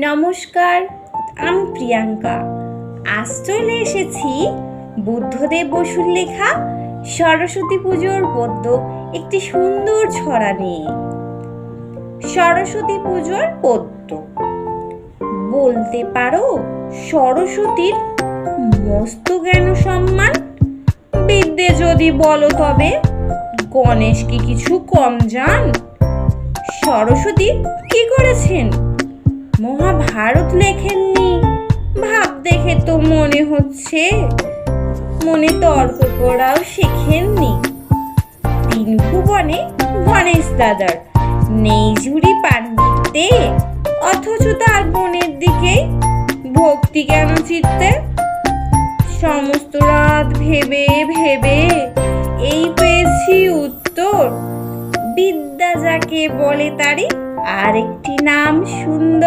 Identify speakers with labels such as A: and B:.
A: নমস্কার, আমি প্রিয়াঙ্কা। আজ চলে এসেছি বুদ্ধদেব বসুর লেখা সরস্বতী পুজোর পদ্য একটি সুন্দর ছড়া নিয়ে। সরস্বতী পুজোর পদ্য। বলতে পারো সরস্বতীর মস্ত জ্ঞান সম্মান। বিদ্যে যদি বলো তবে গণেশ কি কিছু কম যান সরস্বতী কি করেছেন? মহাভারত লেখেননি। ভাব দেখে তো মনে হচ্ছে, মনে তর্ক করাও শেখেননি। তিন ভুবনে গণেশ দাদার নেই ঝুড়ি পান্ডিতে অথচ তার বোনের দিকে ভক্তি কেন চিত্তে? সমস্ত রাত ভেবে ভেবে এই পেয়েছি উত্তর। বিদ্যা যাকে বলে তারই আরেকটি নাম সুন্দর।